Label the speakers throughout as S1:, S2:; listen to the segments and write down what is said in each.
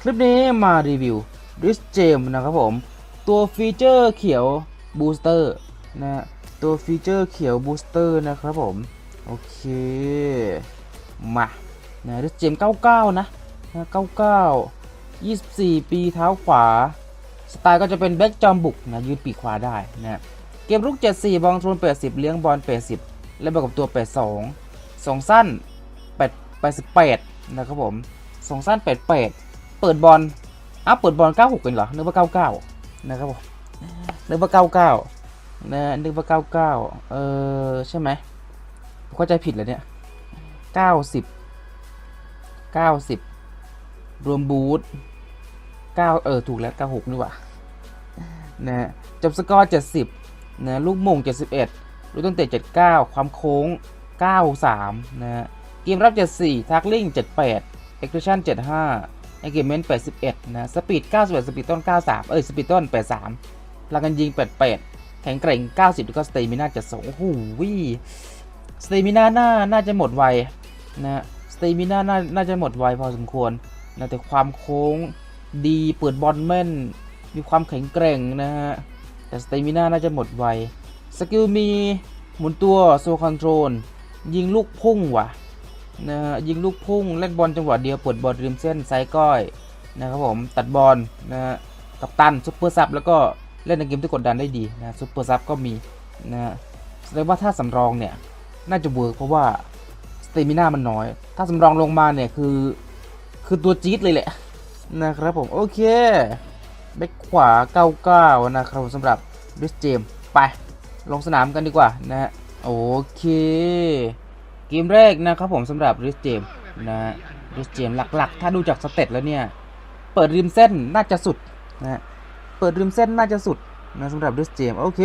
S1: คลิปนี้มารีวิว Rich Gem นะครับผม ตัวฟีเจอร์เขียวบูสเตอร์นะตัวฟีเจอร์เขียวบูสเตอร์นะครับผม โอเค มานะ Rich Gem 99 นะนะ99 24 ปีเท้าขวา สไตล์ก็จะเป็นแบ็กจอมบุกนะยืนปีกขวาได้นะเกมรุก 74 บอลทรน80 เลี้ยงบอล 80 และบวกกับตัว 82 สองสั้น 8 88 นะครับผมสองสั้น 88 เปิดบอลอ้าวเปิดบอล96กันเหรอนึกว่า99นะครับผมนึกว่า99นะนึกว่า99เออใช่ไหมเข้าใจผิดแล้วเนี่ย90 90 รวมบูท9เออถูกแล้ว 96 นี่หว่านะจบสกอร์ 70นะลูกมง 71 ลูกตั้งเตะ 79 ความโค้ง 93นะเกมรับ 74 ทักลิ่ง 78 Execution 75 Engagement 81 นะ สปีด 91 สปีดต้น 93 เอ้ย สปีดต้น 83พลังกันยิง 88 แข็งแกร่ง 90 แล้วก็สเตมิน่า72โอ้โหสเตมิน่าน่า น่าจะหมดไวนะสเตมิน่าน่า น่าจะหมดไวพอสมควรนะแต่ความโค้งดีเปิดบอลแม่น มีความแข็งแกร่งนะฮะ แต่สเตมิน่าน่าจะหมดไว สกิลมีหมุนตัวโซคอนโทรลยิงลูกพุ่งว่ะ นะยิงลูกพุ่งเล่นบอลจังหวะเดียวปิดบอลริมเส้นไซก้อยนะครับผมตัดบอลนะกับตันซุปเปอร์ซับแล้วก็เล่นในเกมที่กดดันได้ดีนะซุปเปอร์ซับก็มีนะแสดงว่าถ้าสำรองเนี่ยน่าจะเวิร์กเพราะว่าสเตมิน่ามันน้อย ถ้าสำรองลงมาเนี่ยคือคือตัวจี๊ดเลยแหละนะครับผมโอเคแบ็คขวา 99 นะครับผมสำหรับริสเจมไป ลงสนามกันดีกว่านะฮะโอเค เกมแรกนะครับผมสำหรับริสเจมนะริสเจมหลักๆ ถ้าดูจากสเตตแล้วเนี่ย เปิดริมเส้นน่าจะสุดนะฮะเปิดริมเส้นน่าจะสุดนะสำหรับริสเจมโอเค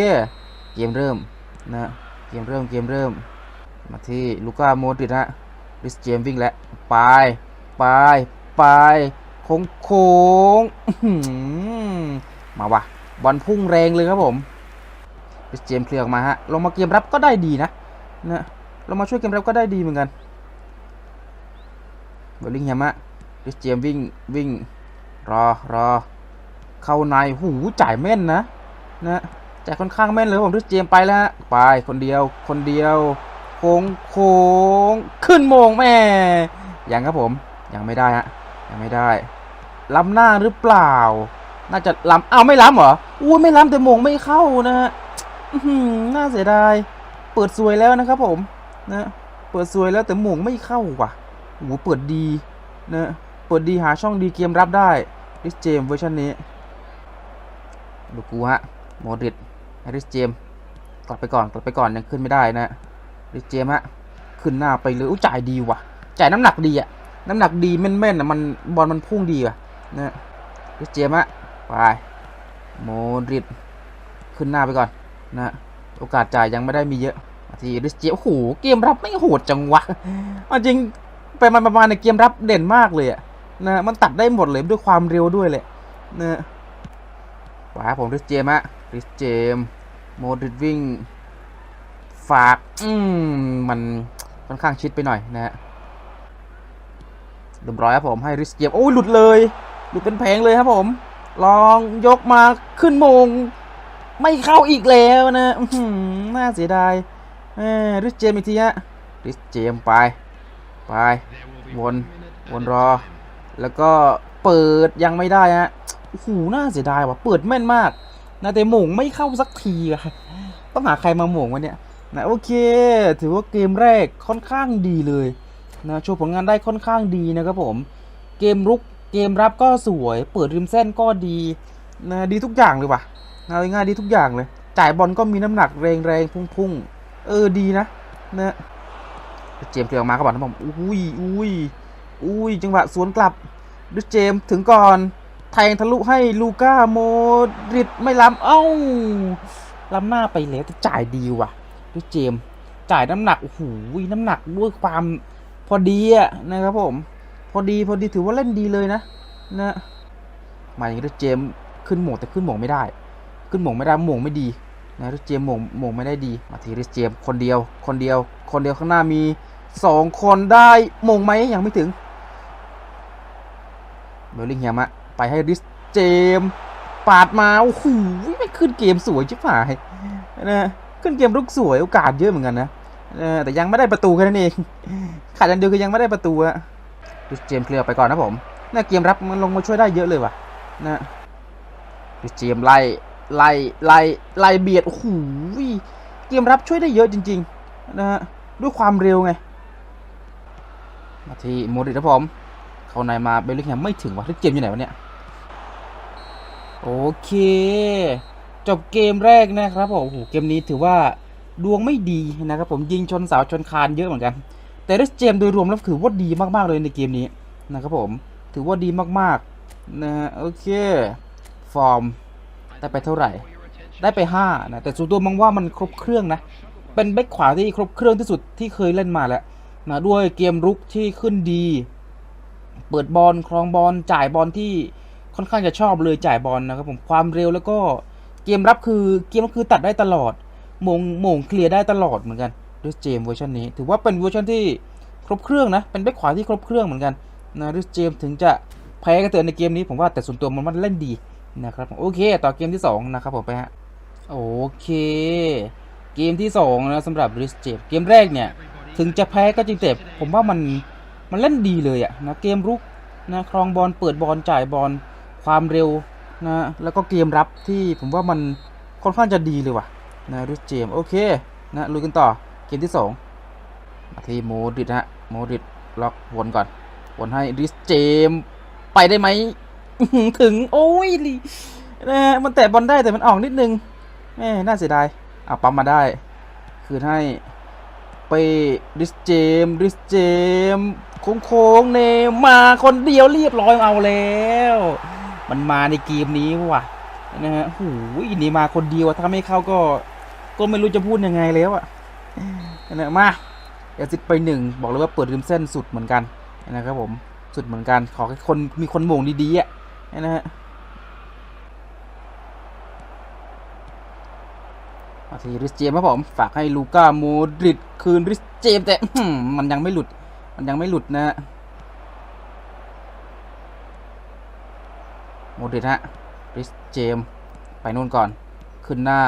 S1: เกมเริ่มนะเกมเริ่มเกมเริ่ม มาที่ลูก้าโมดริดฮะริสเจมวิ่งแล้วไปไปไปโค้งโค้งมาวะบอลพุ่งแรงเลยครับผมริสเจมเคลียร์ออกมาฮะลงมาเกมรับก็ได้ดีนะนะ ลงมาช่วยเกมรับก็ได้ดีเหมือนกันเบลลิงแฮมะริสเจมวิ่งวิ่งรอรอเข้าในหูจ่ายแม่นนะนะจ่ายค่อนข้างแม่นเลยผมริสเจมไปแล้วฮะไปคนเดียวคนเดียวโค้งโค้งขึ้นโมงแม่ยังครับผมยังไม่ได้ฮะยังไม่ได้ล้ำหน้าหรือเปล่า น่าจะล้ำอ้าวไม่ล้ำเหรออู้ไม่ล้ำแต่โมงไม่เข้านะฮะน่าเสียดาย เปิดสวยแล้วนะครับผม นะเปิดสวยแล้วแต่โมงไม่เข้าว่ะโอ้โหเปิดดีนะเปิดดีหาช่องดีเกมรับได้ริสเจมเวอร์ชันนี้ดูกูฮะโมดริดริสเจมกลับไปก่อนกลับไปก่อนยังขึ้นไม่ได้นะริเจมฮะขึ้นหน้าไปเลยอุ้จ่ายดีว่ะ จ่ายน้ำหนักดีอะน้ำหนักดีแม่นๆอะมันบอลมันพุ่งดีว่ะนะริเจมฮะไปโมดริดขึ้นหน้าไปก่อนนะโอกาสจ่ายยังไม่ได้มีเยอะ ทีริเจโอ้โหเกมรับไม่โหดจังวะอจริงไปมันประมาณในเกมรับเด่นมากเลยอะนะมันตัดได้หมดเลยด้วยความเร็วด้วยเลยนะไปครับผมริเจมฮะริเจมโมดริดวิ่งฝากอืมมันค่อนข้างชิดไปหน่อยนะฮะเรียบร้อยครับผมให้ริสเกียบโอ้ยหลุดเลยหลุดเป็นแผงเลยครับผม ลองยกมาขึ้นมง ไม่เข้าอีกแล้วนะน่าเสียดาย ริสเจมอีกทีฮะริสเจมไป ไปวนวนรอ แล้วก็เปิดยังไม่ได้ฮะโอ้โหน่าเสียดายว่ะเปิดแม่นมากนะแต่โม่งไม่เข้าสักทีอะต้องหาใครมาโม่งวะเนี่ยนะโอเค ถือว่าเกมแรกค่อนข้างดีเลยนะโชว์ผลงานได้ค่อนข้างดีนะครับผม เกมรุกเกมรับก็สวย เปิดริมเส้นก็ดีนะดีทุกอย่างเลยว่ะนะง่ายดีทุกอย่างเลย จ่ายบอลก็มีน้ำหนักแรงแรงๆพุ่งๆ เออดีนะนะเจมส์เคลียร์ออกมาครับผมอุ้ยอุ้ยอุ้ยจังหวะสวนกลับดิเจมส์ถึงก่อนแทงทะลุให้ลูก้าโมริดไม่ล้ำเอ้าล้ำหน้าไปแล้วแต่จ่ายดีว่ะดูเจมส์จ่ายน้ำหนักโอ้โหน้ำหนักด้วยความพอดีอะนะครับผม พอดีพอดีถือว่าเล่นดีเลยนะนะมาอย่างนี้ดูเจมส์ขึ้นหม่งแต่ขึ้นหม่งไม่ได้ ขึ้นหม่งไม่ได้หม่งไม่ดี นะดูเจมส์หม่งหม่งไม่ได้ดี มาทีริสเจมคนเดียว คนเดียว คนเดียวข้างหน้ามีสองคนได้หม่งไหมยังไม่ถึงเบลลิงแฮมอะไปให้ริสเจมปาดมาโอ้โหไม่ขึ้นเกมสวยชิบหายนะขึ้นเกมลุกสวยโอกาสเยอะเหมือนกันนะแต่ยังไม่ได้ประตูแค่นั้นเองขาดอย่างเดียวคือยังไม่ได้ประตูอะริสเจมเคลียร์ไปก่อนนะผมน่าเกมรับมันลงมาช่วยได้เยอะเลยว่ะนะริสเจมไล่ ไล่ไล่ไล่เบียดโอ้โหเกมรับช่วยได้เยอะจริง ๆ นะฮะด้วยความเร็วไง มาที่โมดริตนะผม เข้าในมาเบลลิงแฮมไม่ถึงวะที่เกมอยู่ไหนวะเนี่ย โอเค จบเกมแรกนะครับผมโอ้โหเกมนี้ถือว่าดวงไม่ดีนะครับผมยิงชนเสาชนคานเยอะเหมือนกัน แต่ริสเจมโดยรวมแล้วถือว่าดีมากๆเลยในเกมนี้นะครับผมถือว่าดีมากๆนะฮะโอเค ฟอร์ม ได้ไปเท่าไหร่ ได้ไป5นะแต่ส่วนตัวมองว่ามันครบเครื่องนะ เป็นแบ็คขวาที่ครบเครื่องที่สุดที่เคยเล่นมาแล้วนะด้วยเกมรุกที่ขึ้นดี เปิดบอลครองบอลจ่ายบอลที่ค่อนข้างจะชอบเลยจ่ายบอลนะครับผมความเร็วแล้วก็เกมรับคือเกมรับคือตัดได้ตลอดมงมงเคลียร์ได้ตลอดเหมือนกันด้วยเจมเวอร์ชันนี้ ถือว่าเป็นเวอร์ชันที่ครบเครื่องนะเป็นแบ็คขวาที่ครบเครื่องเหมือนกันนะด้วยเจมถึงจะแพ้กันเตือนในเกมนี้ผมว่าแต่ส่วนตัวมันมันเล่นดี นะครับโอเค ต่อเกมที่สองนะครับผมไปฮะโอเค เกมที่สองนะสำหรับริสเจมเกมแรกเนี่ย ถึงจะแพ้ก็จริงแต่ผมว่ามันมันเล่นดีเลยอะนะเกมรุกนะครองบอลเปิดบอลจ่ายบอลความเร็วนะแล้วก็เกมรับที่ผมว่ามันค่อนข้างจะดีเลยว่ะนะริสเจมโอเคนะลุยกันต่อเกมที่สองมาที่โมดิดฮะโมดิดล็อกวนก่อนวนให้ริสเจมไปได้ไหม ถึง โอ้ยลินะมันแตะบอลได้แต่มันออกนิดนึงแหม่น่าเสียดายอะปั๊มมาได้ คืนให้ไปริสเจมริสเจมโค้งโค้งๆเนมาคนเดียวเรียบร้อยเอาแล้ว มันมาในเกมนี้ว่ะนะฮะหูยนี่มาคนเดียวถ้าไม่เข้าก็ ก็ไม่รู้จะพูดยังไงแล้วอะนะมาเอซิดไปหนึ่งบอกเลยว่าเปิดริมเส้นสุดเหมือนกันนะครับผมสุดเหมือนกันขอคนมีคนโมงดีๆอะ นะฮะมาทีริสเจมครับผม ฝากให้ลูก้าโมดริดคืนริสเจมแต่มันยังไม่หลุด มันยังไม่หลุดนะฮะโมดริดฮะริสเจม ไปนู่นก่อน ขึ้นหน้า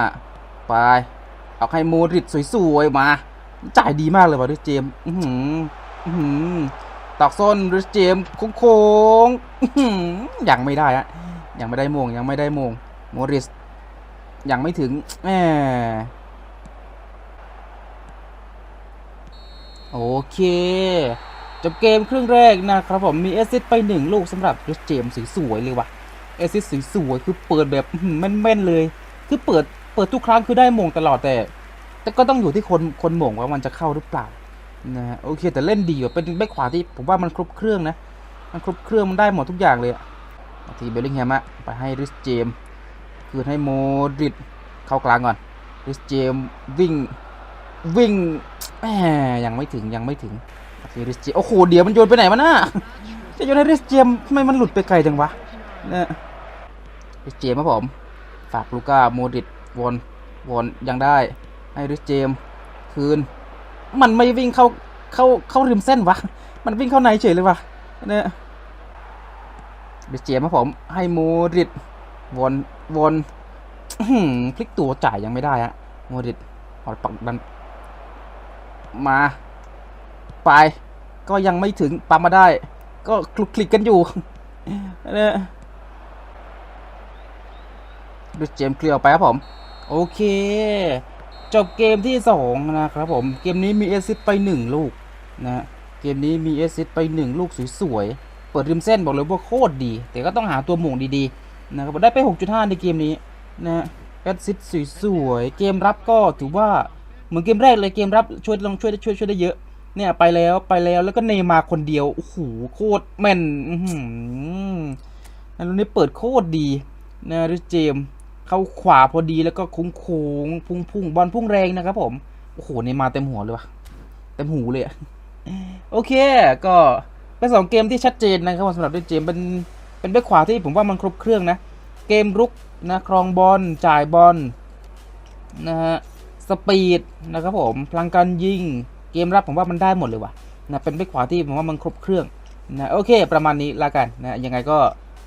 S1: ไป เอาให้โมดริดสวยๆมา จ่ายดีมากเลยว่ะริสเจม อือหืออื้อหือ ตอกส้นริสเจมโค้งๆยังไม่ได้ฮะยังไม่ได้มงยังไม่ได้มงโมริสยังไม่ถึงแหมโอเค จบเกมครึ่งแรกนะครับผมมีเอซิสไปหนึ่งลูกสำหรับริสเจมสวยๆเลยว่ะเอซิสสวยๆคือเปิดแบบแม่นๆเลย คือเปิดเปิดทุกครั้งคือได้มงตลอดแต่ แต่ก็ต้องอยู่ที่คนคนมงว่ามันจะเข้าหรือเปล่า นะฮะโอเคแต่เล่นดีว่ะเป็นแบ็คขวาที่ผมว่ามันครบเครื่องนะ มันครบเครื่องมันได้หมดทุกอย่างเลยอะทีเบลลิงแฮมอะไปให้ริสเจมคืนให้โมดริดเข้ากลางก่อนริสเจมวิ่งวิ่งแหมยังไม่ถึงยังไม่ถึงทีริสเจมโอ้โหเดี๋ยวมันโยนไปไหนมาน่ะจะโยนให้ริสเจมทำไมมันหลุดไปไกลจังวะเนี่ยริสเจมครับผมฝากลูก้าโมดริดวนวนยังได้ให้ริสเจมคืน มันไม่วิ่งเข้าเข้าเข้าริมเส้นวะ มันวิ่งเข้าในเฉยเลยวะเนี่ยริสเจมครับผมให้โมดริดวนวนพลิกตัวจ่ายยังไม่ได้อะโมดิตเอาปักดัน มา ไป ก็ยังไม่ถึงปั๊มมาได้ ก็คลุกคลิกกันอยู่เนี่ยดูเจมส์เคลียร์ออกไปครับผม โอเค จบเกมที่สองนะครับผม เกมนี้มีเอซิสไปหนึ่งลูกนะเกมนี้มีเอซิสไปหนึ่งลูกสวยๆ เปิดริมเส้นบอกเลยว่าโคตรดี แต่ก็ต้องหาตัวหม่งดีๆนะครับได้ไป 6.5 ในเกมนี้นะแอซิสสวยๆ เกมรับก็ถือว่าเหมือนเกมแรกเลยเกมรับช่วยลองช่วยได้ช่วยช่วยได้เยอะเนี่ยไปแล้วไปแล้วแล้วก็เนยมาคนเดียวโอ้โหโคตรแม่นอื้อหือนะลูกนี้เปิดโคตรดีนะริเจม เข้าขวาพอดีแล้วก็โค้งโค้งพุ่งพุ่งบอลพุ่งแรงนะครับ ผมโอ้โหเนย์มาเต็มหัวเลยว่ะเต็มหูเลยอะโอเค ก็เป็นสองเกมที่ชัดเจนนะครับสำหรับริเจมเป็นเป็นแบ็คขวาที่ผมว่ามันครบเครื่องนะ เกมรุกนะครองบอลจ่ายบอลนะฮะสปีดนะครับผมพลังการยิง เกมรับผมว่ามันได้หมดเลยว่ะนะเป็นแบ็คขวาที่ผมว่ามันครบเครื่องนะโอเค ประมาณนี้ละกันนะยังไงก็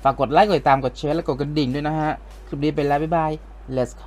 S1: ฝากกดไลค์กดติดตามกดแชร์และกดกระดิ่งด้วยนะฮะ คลิปนี้เป็นแล้วบ๊ายบาย let's go